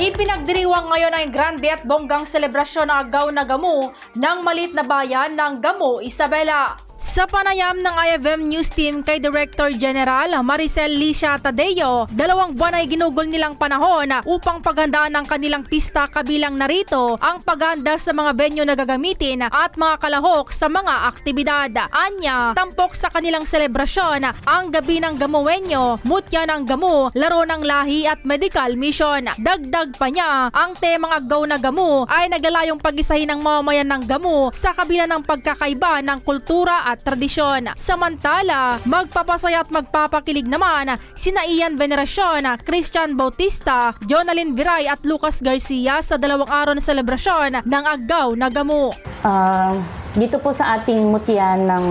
Ipinagdiriwang ngayon ang grande at bonggang selebrasyon ng agaw na Gamu ng malit na bayan ng Gamu, Isabela. Sa panayam ng IFM News Team kay Director General Maricel Licia Tadeo, dalawang buwan ay ginugol nilang panahon upang paghandaan ng kanilang pista kabilang narito ang paghanda sa mga venue na gagamitin at mga kalahok sa mga aktibidad. Anya, tampok sa kanilang selebrasyon ang gabi ng Gamuwenyo, mutya ng Gamu, laro ng lahi at medical mission. Dagdag pa niya, ang temang agaw na Gamu ay naglalayong pag-isahin ng mamamayan ng Gamu sa kabila ng pagkakaiba ng kultura at tradisyon. Samantala, magpapasaya at magpapakilig naman sina Ian Veneracion, Christian Bautista, Jonalyn Viray at Lucas Garcia sa dalawang araw na selebrasyon ng agaw na Gamu. Ah, dito po sa ating mutian ng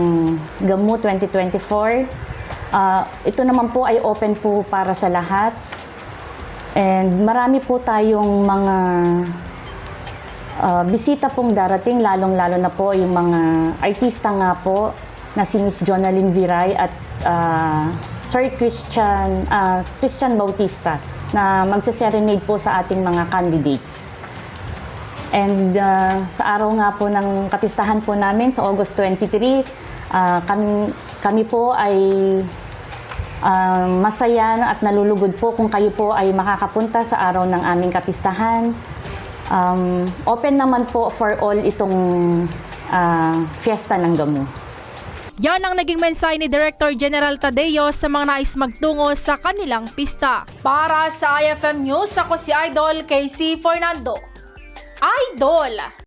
GAMU 2024, ah, ito naman po ay open po para sa lahat. And marami po tayong mga ah, bisita pong darating, lalong-lalo na po yung mga artista nga po na si Miss Jonalyn Viray at ah, Sir Christian, ah, Christian Bautista na magsa-serenade po sa ating mga candidates. And uh, sa araw nga po ng kapistahan po namin sa August 23, uh, kami, kami po ay uh, masaya at nalulugod po kung kayo po ay makakapunta sa araw ng aming kapistahan. Um, open naman po for all itong uh, fiesta ng Gamu. Yan ang naging mensahe ni Director General Tadeo sa mga nais magtungo sa kanilang pista. Para sa IFM News, ako si Idol Casey Fernando. Idol!